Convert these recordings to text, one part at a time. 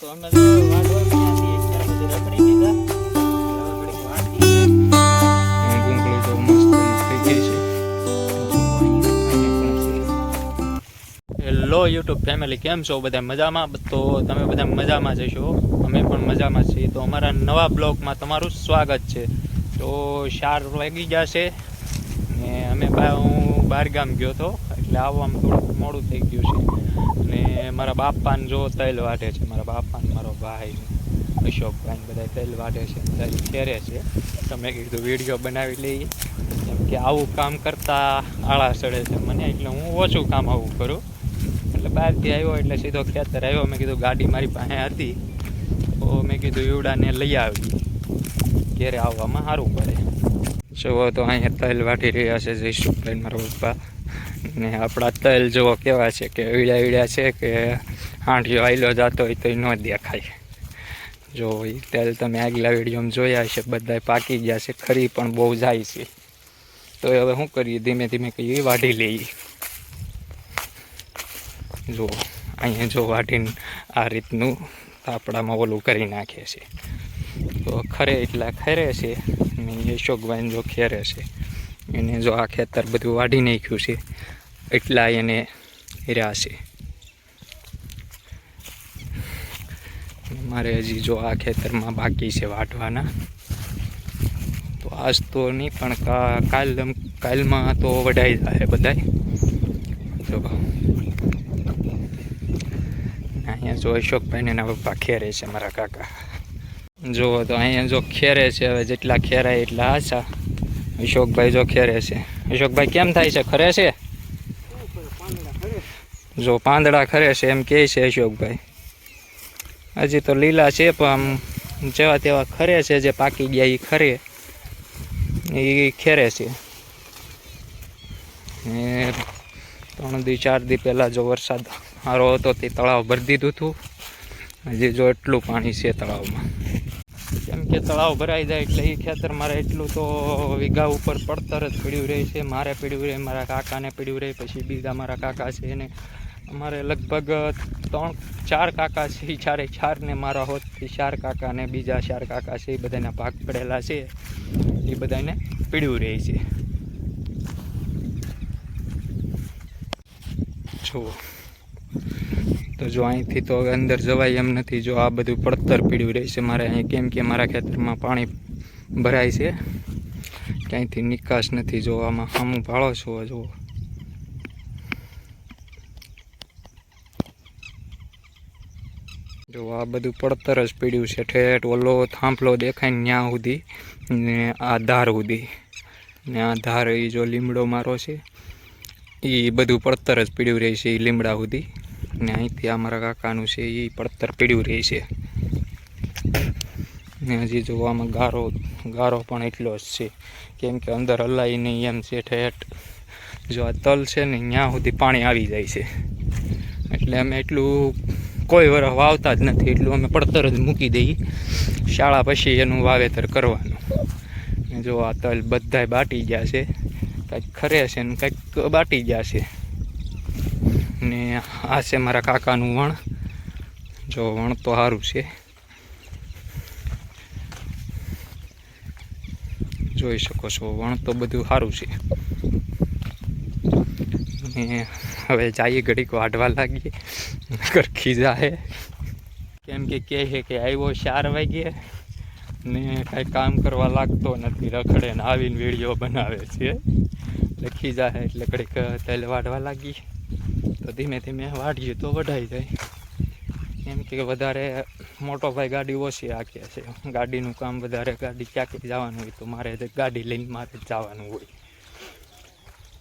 તો અમે રખડી દીધા. હેલો યુટ્યુબ ફેમિલી કેમ છો? બધા મજામાં? તો તમે બધા મજામાં જશો અમે પણ મજામાં છીએ. તો અમારા નવા બ્લોગમાં તમારું સ્વાગત છે. તો ચાર વાગી ગયા છે ને અમે હું બહાર ગામ ગયો હતો. એટલે આવવામાં થોડુંક મોડું થઈ ગયું છે. અને મારા બાપાને જો તૈલ વાટે છે, મારા બાપાને મારો ભાઈ અશોકભાઈ બધા તૈલ વાટે છે બધા ફેરે છે. તો મેં કીધું વીડિયો બનાવી લઈએ. કેમ કે આવું કામ કરતા આળા ચડે છે મને, એટલે હું ઓછું કામ આવું કરું. એટલે બહારથી આવ્યો, એટલે સીધો ખેતર આવ્યો. મેં કીધું ગાડી મારી પાસે હતી. તો મેં કીધું ઈવડાને લઈ આવી. ઘેરે આવવામાં સારું પડે. જો તો અહીંયા તલ વાટી રહ્યા છે જયસુખભાઈ મારા પપ્પા. ને આપણા તલ જુઓ કેવા છે કે વીડા વીડા છે કે આંઠિયો આયલો જતો હોય તો એ ન દેખાય. જો એ તેલ તમે આગલા વિડીયોમાં જોયા છે બધાય પાકી ગયા છે, ખરી પણ બહુ જાય છે. તો હવે શું કરીએ? ધીમે ધીમે કહીએ વાઢી લઈએ. જો, અહીંયા જો વાઢીને આ રીતનું તાપડામાં ઓલું કરી નાખે છે. તો ખરે એટલા ખેરે છે ને યશોકભાઈને જો ખેરે છે, એને જો આ ખેતર બધું વાઢી નાખ્યું છે એટલા એને રહ્યા છે. મારે હજી જો આ ખેતરમાં બાકી છે વાટવાના. તો આજ તો નહીં, પણ કાલ કાલમાં તો વઢાઈ જાય બધાય. જો અહીંયા જો અશોકભાઈને એના પપ્પા ખેરે છે મારા કાકા. જુઓ તો અહીંયા જો ખેરે છે, હવે જેટલા ખેરાય એટલા આછા. અશોકભાઈ જો ખેરે છે. અશોકભાઈ કેમ થાય છે? ખરે છે? જો પાંદડા ખરે છે એમ કહે છે અશોકભાઈ. હજી તો લીલા છે, પણ આમ જેવા તેવા ખરે છે જે પાકી ગયા એ ખરે. એ ખેરે છે. ને ત્રણ દી, ચાર દી પહેલાં જો વરસાદ સારો હતો, તે તળાવ ભરી દીધું હતું. હજી જો એટલું પાણી છે તળાવમાં. કેમ કે તળાવ ભરાઈ જાય એટલે એ ખેતર મારે એટલું તો વીઘા ઉપર પડતર જ પીડ્યું રહે છે. મારે પીડ્યું રહે, મારા કાકાને પીડ્યું રહે, પછી બીજા મારા કાકા છે એને અમારે લગભગ ત્રણ, ચાર કાકા છે. એ ચારે ચારને મારા હોત એ ચાર કાકા ને બીજા ચાર કાકા છે. એ બધાના ભાગ પડેલા છે. એ બધાને પીડ્યું રહે છે. જુઓ. તો જો અહીંથી તો અંદર જવાય એમ નથી. જો આ બધું પડતર પીડ્યું રહે છે. મારે અહીં કેમ કે મારા ખેતરમાં પાણી ભરાય છે. ક્યાંયથી નિકાસ નથી. જો આમાં ભાળો છો, જુઓ. જો આ બધું પડતર જ પીડ્યું છે. ઠેઠ ઓલો થાંભલો દેખાય ત્યાં સુધી. ને આ ધાર સુધી. ને આ ધાર એ જો લીમડો મારો છે, એ બધું પડતર જ પીડ્યું રહે છે એ લીમડા સુધી. ને અહીંથી આ મારા કાકાનું છે એ પડતર પીડ્યું રહે છે. ને હજી જોવામાં ગારો ગારો પણ એટલો જ છે. કેમ કે અંદર હલાઈ નહીં એમ છે ઠેઠ. જો આ તલ છે ને ત્યાં સુધી પાણી આવી જાય છે. એટલે અમે એટલું કોઈ વરસ વાવતા જ નથી, એટલું અમે પડતર જ મૂકી દઈએ. શાળા પછી એનું વાવેતર કરવાનું. જો આ તલ બધાય બાટી ગયા છે. કંઈક ખરે છે ને કંઈક બાટી ગયા છે. ને આ છે મારા કાકાનું વણ. જો વણ તો સારું છે. જોઈ શકો છો, વણ તો બધું સારું છે. ને હવે જઈએ ઘડીક વાઢવા લાગીએ. નકર ખીજા હે. કેમ કે કહે છે કે આવ્યો ચાર વાગ્યે ને કાંઈ કામ કરવા લાગતો નથી. રખડે ને આવીને વીડિયો બનાવે છે. એટલે ખીજા હે એટલે ઘડીક તેલ વાઢવા લાગી તો ધીમે ધીમે વાઢીએ તો વઢાઈ જાય. કેમ કે વધારે મોટો ભાઈ ગાડી ઓછી રાખે છે. ગાડીનું કામ વધારે ગાડી ક્યાંક જવાનું હોય તો મારે ગાડી લઈને મારે જવાનું હોય.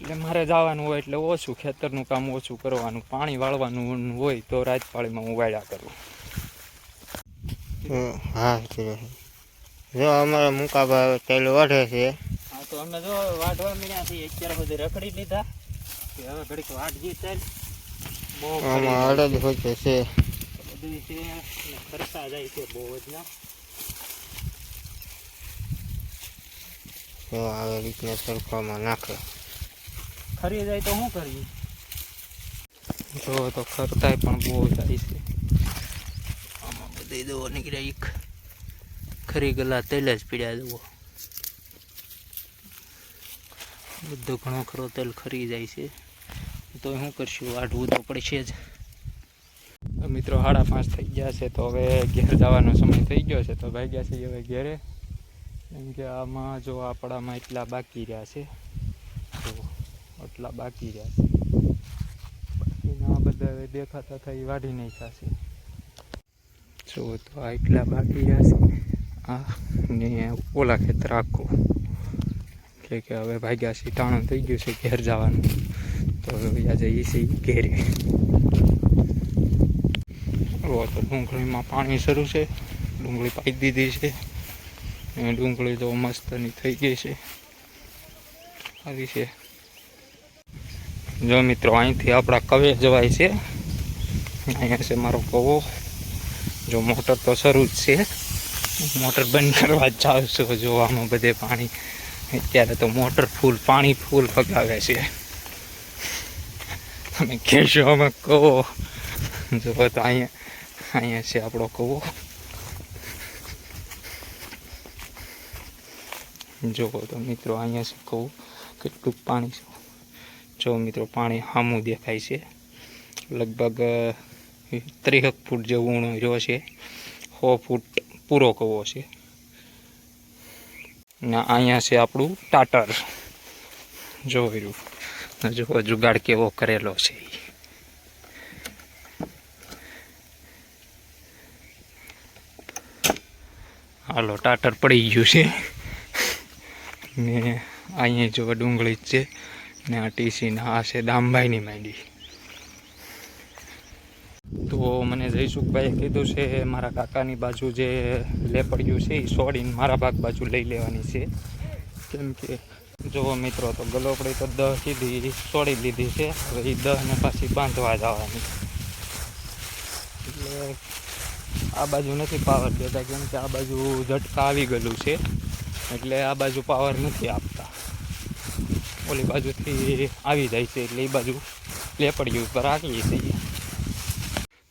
એટલે મારે જવાનું હોય એટલે ઓછું ખેતરનું કામ ઓછું કરવાનું પાણી વાળવાનું હોય તો રાજપાળીમાં હું વાળ્યા કરું. હા જો અમારા મુકાબા તેલ વધે છે. હા તો અમે જો વાઢવા મળ્યા છીએ અત્યારે બધી રખડી લીધા. કે હવે ઘડીક વાઢજી તેલ બહુ અડદ હોય છે છે. બધું છે ને જાય છે બહુ જ ના. જો આવી રીતના સરખામાં નાખે. ખરી જાય તો શું કરીએ? જો તો ખરતાય પણ બહુ જાય છે. આમાં બધી દો નીકળ્યા એક ખરી ગલા તેલ જ પીડ્યા દો બધો ઘણો ખરો તેલ ખરી જાય છે. તો શું કરશું? વાઢવું તો પડશે જ. મિત્રો સાડા પાંચ થઈ ગયા છે તો હવે ઘેર જવાનો સમય થઈ ગયો છે તો ભાઈ ગયા છે હવે ઘેરે. કેમ કે આમાં જો આપણામાં એટલા બાકી રહ્યા છે. એટલા બાકી રહ્યા છે. બાકીના બધા દેખાતા થઈ વાઢી નહીં થશે જો તો આ એટલા બાકી રહ્યા છે આ ને ઓલા ખેતર આખું. એટલે કે હવે ભાગ્યા છે થઈ ગયું છે ઘેર જવાનું. તો હવે એ છે ઘેરે. તો ડુંગળીમાં પાણી શરૂ છે. ડુંગળી પાઈ દીધી છે. ડુંગળી તો મસ્તની થઈ ગઈ છે. આવી છે. જો મિત્રો, અહીંથી આપણા કવે જવાય છે. અહીંયા છે મારો કવો. જો મોટર તો શરૂ જ છે. મોટર બંધ કરવા જ જાઉં છું જોવામાં બધે પાણી. અત્યારે તો મોટર ફૂલ, પાણી ફૂલ ફગાવે છે. તમે કહેશો અમે કહો જો તો અહીંયા અહીંયા છે આપણો કવો. જુઓ તો મિત્રો, અહીંયા છે કહું કેટલું પાણી છે. જો મિત્રો પાણી હામું દેખાય છે. લગભગ ત્રેહક ફૂટ જેવું ઊણો રહ્યો છે. સો ફૂટ પૂરો કવો છે. ને અહીંયા છે આપણું ટાટર. જોયું જો જુગાડ કેવો કરેલો છે હાલો, ટાટર પડી ગયું છે. ને અહીંયા જો ડુંગળી છે. ને આ ટીસીના આ છે દામભાઈની માંડી. તો મને જયસુખભાઈએ કીધું છે, મારા કાકાની બાજુ જે લેપડિયું છે એ છોડીને મારા ભાગ બાજુ લઈ લેવાની છે. કેમ કે, જુઓ મિત્રો, તો ગલોપડી તો દહ કીધી છોડી લીધી છે, હવે એ દહને પાછી બાંધવા જવાની. એટલે આ બાજુ નથી પાવર દેતા, કેમ કે આ બાજુ ઝટકા આવી ગયેલું છે, એટલે આ બાજુ પાવર નથી આપતા. ઓલી બાજુથી આવી જાય છે એટલે એ બાજુ લેપડી ઉપર રાખીએ છીએ.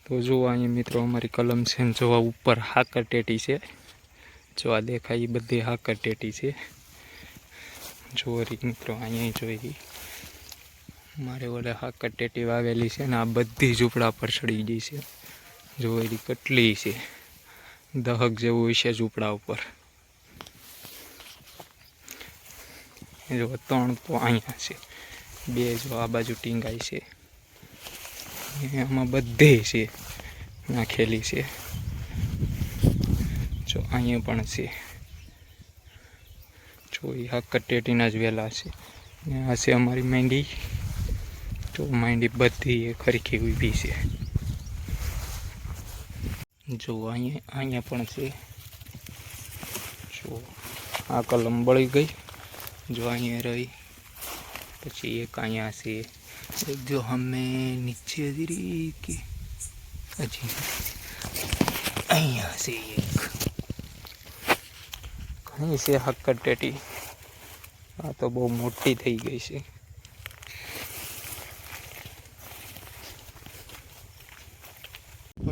તો જુઓ અહીંયા મિત્રો, અમારી કલમ છે ને જોવા ઉપર હાકર ટેટી છે. જો આ દેખાય એ બધી હાકર ટેટી છે. જુઓ રી મિત્રો, અહીંયા જોઈ. મારે ઓલે હાકર ટેટી વાવેલી છે ને આ બધી ઝૂંપડા પર ચડી ગઈ છે. જો એની કેટલી છે. દહક જેવું છે ઝૂંપડા ઉપર. જો ત્રણ તો અહીંયા છે. બે જો આ બાજુ ટીંગાઈ છે. એમાં બધે છે. નાખેલી છે. જો અહીંયા પણ છે. જો એ હક્કર ટેટીના જ વેલા છે. ને આ છે અમારી મેંડી. જો મેંડી બધી એ ખરીખી ઊભી છે. જો અહીંયા અહીંયા પણ છે. જો આ કલમ બળી ગઈ. જો અહીંયા રહી. પછી એક અહીંયા છે. જો અમે નીચે જરી કે હજી અહીંયા છે એક. ઘણી છે હક્કર ટેટી. આ તો બહુ મોટી થઈ ગઈ છે.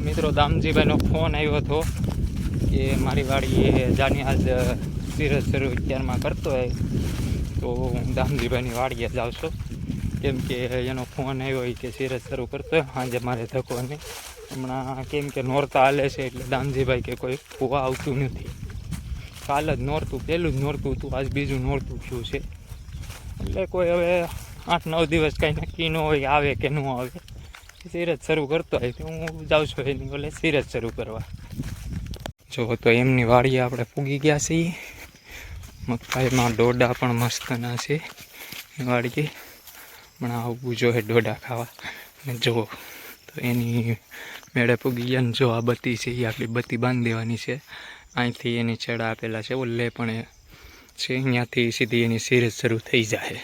મિત્રો દામજીભાઈનો ફોન આવ્યો હતો કે મારી વાડીએ જાની આજ સિરજ શરૂ અત્યારમાં કરતો હોય. તો હું દામજીભાઈની વાડીએ જાઉં છું. કેમ કે એનો ફોન આવ્યો હોય કે સિરજ શરૂ કરતો હોય સાંજે મારે ધક્કો નહીં હમણાં કેમ કે નોરતા હાલે છે એટલે દામજીભાઈ કે કોઈ ફુવા આવતું નથી. કાલ જ નોરતું પહેલું જ નોરતું હતું, આજ બીજું નોરતું થયું છે. એટલે કોઈ હવે આઠ નવ દિવસ કાંઈ નક્કી ન હોય, આવે કે ન આવે. સિરજ શરૂ કરતો હોય તો હું જાઉં છું એની બોલે સિરજ શરૂ કરવા. જો તો એમની વાડીએ આપણે પૂગી ગયા છીએ. મગફળીમાં ડોડા પણ મસ્તના છે. એ વાડીએ હમણાં આવવું જોઈએ ડોડા ખાવા. અને જુઓ તો એની મેળે પૂગી ગયા જો આ બત્તી છે, એ આપણી બત્તી બાંધી દેવાની છે. અહીંથી એની છેડા આપેલા છે. ઓલે પણ એ છે. અહીંયાથી સીધી એની સિરજ શરૂ થઈ જાય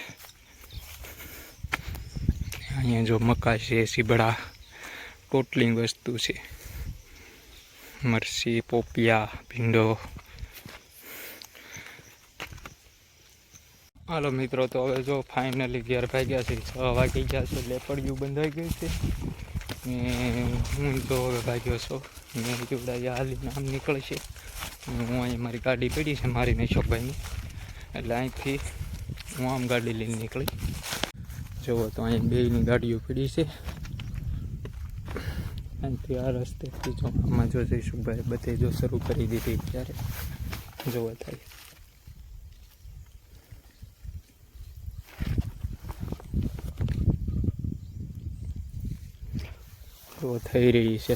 અહીંયા જો મકા છે, સીબડા ટોટલિંગ વસ્તુ છે. મરસી, પોપિયા, ભીંડો હાલો મિત્રો, તો હવે જો ફાઇનલી ઘેર ભાગ્યા છે, છ વાગી ગયા છે, લેપડિયું બંધાઈ ગયું છે. ને હું તો હવે ભાગ્યો છું. મેં જોડાઈ હાલી નામ નીકળશે. હું અહીં મારી ગાડી પડી છે, મારી નહીં નૈશોકભાઈની એટલે અહીંથી હું આમ ગાડી લઈને નીકળી. જુઓ તો અહીં બેની ગાડીઓ પડી છે. અહીંથી આ રસ્તેથી જો આમાં જો જઈશુભાઈ બધે જો શરૂ કરી દીધી ત્યારે જોવા થાય તો થઈ રહી છે.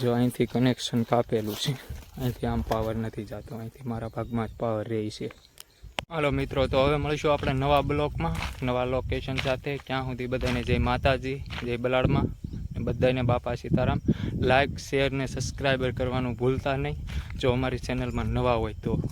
જો અહીંથી કનેક્શન કાપેલું છે. અહીંથી આમ પાવર નથી જતો. અહીંથી મારા ભાગમાં જ પાવર રહી છે. હાલો મિત્રો, તો હવે મળીશું આપણે નવા બ્લોકમાં, નવા લોકેશન સાથે. ક્યાં સુધી બધાને જય માતાજી, જય બલાડમાં બધાને બાપા સીતારામ. લાઇક શેર ને સબસ્ક્રાઈબર કરવાનું ભૂલતા નહીં. જો અમારી ચેનલમાં નવા હોય તો